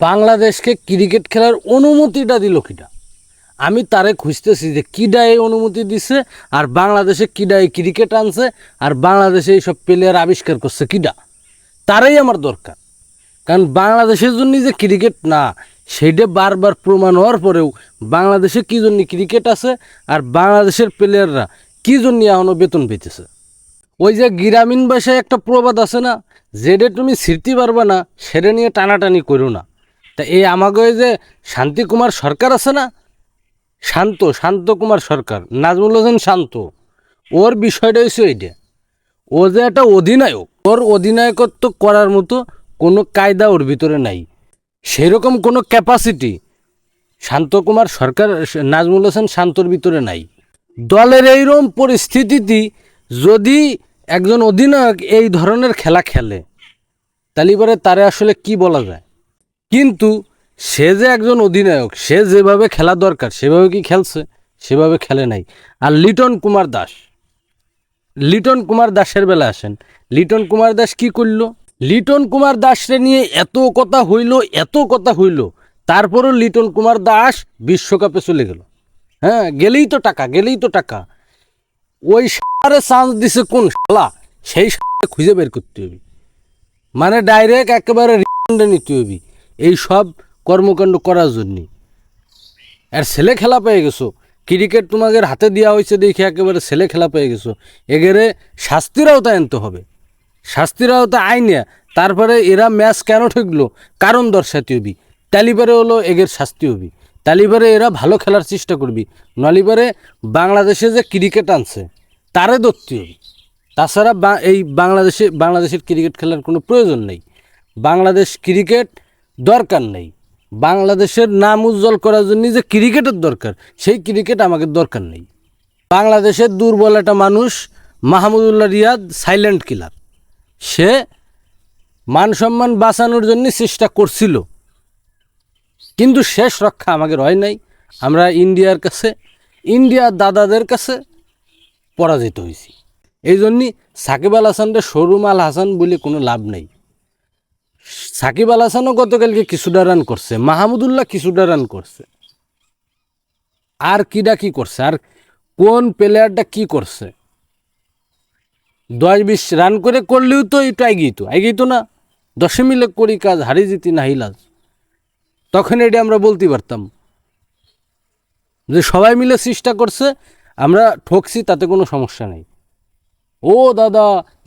বাংলাদেশকে ক্রিকেট খেলার অনুমতিটা দিল কিটা? আমি তারে খুঁজতেছি যে কিডা এই অনুমতি দিছে আর বাংলাদেশে কিডা এই ক্রিকেট আনছে আর বাংলাদেশে এইসব প্লেয়ার আবিষ্কার করছে কিডা? তারাই আমার দরকার। কারণ বাংলাদেশের জন্য যে ক্রিকেট না, সেইটা বারবার প্রমাণ হওয়ার পরেও বাংলাদেশে কী জন্য ক্রিকেট আছে আর বাংলাদেশের প্লেয়াররা কী জন্য এখনও বেতন পেতেছে? ওই যে গ্রামীণ ভাষায় একটা প্রবাদ আছে না যেটা তুমি স্মৃতি পারবা না, সেটা নিয়ে টানাটানি করো না। তা এই আমাকে যে শান্তিকুমার সরকার আছে না? শান্ত শান্ত কুমার সরকার, নাজমুল হোসেন শান্ত। ওর বিষয়টা হয়েছে এইটা। ও যে একটা অধিনায়ক, ওর অধিনায়কত্ব করার মতো কোনো কায়দা ওর ভিতরে নাই। সেরকম কোনো ক্যাপাসিটি শান্তকুমার সরকার, নাজমুল হোসেন শান্তর ভিতরে নাই। দলের এইরকম পরিস্থিতিতে যদি একজন অধিনায়ক এই ধরনের খেলা খেলে, তাহলে এবারে তারে আসলে কি বলা যায়? কিন্তু সে যে একজন অধিনায়ক, সে যেভাবে খেলা দরকার, সেভাবে কি খেলছে? সেভাবে খেলে নাই। আর লিটন কুমার দাস, লিটন কুমার দাসের বেলা আসেন। লিটন কুমার দাস কি করল? লিটন কুমার দাসরে নিয়ে এত কথা হইল, এত কথা হইল, তারপরও লিটন কুমার দাস বিশ্বকাপে চলে গেল। হ্যাঁ গেলেই তো টাকা, গেলেই তো টাকা। ওই সারে চান্স দিছে কোন শালা? সেই শালা খুঁজে বের করতে হবে। মানে ডাইরেক্ট একেবারে রিমান্ডে নিতে হবে। এই সব কর্মকাণ্ড করার জন্যে। আর ছেলে খেলা পেয়ে গেছো। ক্রিকেট তোমাদের হাতে দেওয়া হয়েছে দেখে একেবারে ছেলে খেলা পেয়ে গেছো। এগেরে শাস্তির আওতায় আনতে হবে। শাস্তির আওতায় আইনে তারপরে এরা ম্যাচ কেন ঠেকলো? কারণ দর্শাতে হবি। তালিবারে হলো এগের শাস্তি হবি। তালিবারে এরা ভালো খেলার চেষ্টা করবি। নলিবারে বাংলাদেশে যে ক্রিকেট আনছে, তারে ধরতে হবে। তাছাড়া এই বাংলাদেশে, বাংলাদেশের ক্রিকেট খেলার কোনো প্রয়োজন নেই। বাংলাদেশ ক্রিকেট দরকার নেই। বাংলাদেশের নাম উজ্জ্বল করার জন্য যে ক্রিকেটের দরকার, সেই ক্রিকেট আমাকে দরকার নেই। বাংলাদেশের দুর্বল একটা মানুষ, মাহমুদুল্লাহ রিয়াদ, সাইলেন্ট কিলার। সে মান সম্মান বাঁচানোর জন্য চেষ্টা করছিল। কিন্তু শেষ রক্ষা আমাদের হয় নাই। আমরা ইন্ডিয়ার কাছে ইন্ডিয়ার দাদাদের কাছে পরাজিত হয়েছি। এই জন্যই সাকিব আল হাসানটা শোরুম আল হাসান বলে কোনো লাভ নেই। সাকিব আল হাসানও গতকালকে কিছুটা রান করছে, মাহমুদুল্লাহ কিছুটা রান করছে। আর কিডা কি করছে? আর কোন প্লেয়ারটা কি করছে? দশ বিশ রান করে করলেও তো একটু এগিয়ে এগিয়ে না। দশে মিলে করি কাজ, হারি জিতি না হিলাজ তখন এটা আমরা বলতে পারতাম। যে সবাই মিলে চেষ্টা করছে, আমরা ঠকছি, তাতে কোনো সমস্যা নেই। ও দাদা,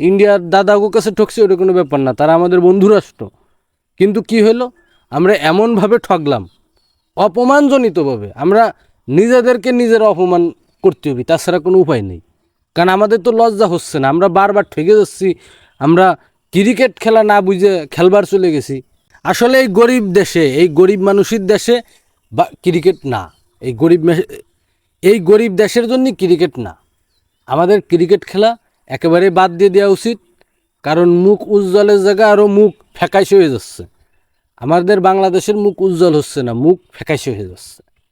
ইন্ডিয়ার দাদাগো কাছে ঠকছি, ওটা কোনো ব্যাপার না, তারা আমাদের বন্ধু রাষ্ট্র কিন্তু কি হলো? আমরা এমনভাবে ঠকলাম অপমানজনিতভাবে। আমরা নিজেদেরকে নিজের অপমান করতে হবে, তাছাড়া কোনো উপায় নেই। কারণ আমাদের তো লজ্জা হচ্ছে না, আমরা বারবার ঠেকে যাচ্ছি, আমরা ক্রিকেট খেলা না বুঝে খেলবার চলে গেছি। আসলে এই গরিব দেশে, এই গরিব মানুষের দেশে বা ক্রিকেট না, এই গরিব এই গরিব দেশের জন্য ক্রিকেট না। আমাদের ক্রিকেট খেলা একেবারে বাদ দিয়ে দেওয়া উচিত, কারণ মুখ উজ্জ্বলের জায়গা আরও মুখ ফ্যাকাশে হয়ে যাচ্ছে। আমাদের বাংলাদেশের মুখ উজ্জ্বল হচ্ছে না মুখ ফ্যাকাশে হয়ে যাচ্ছে।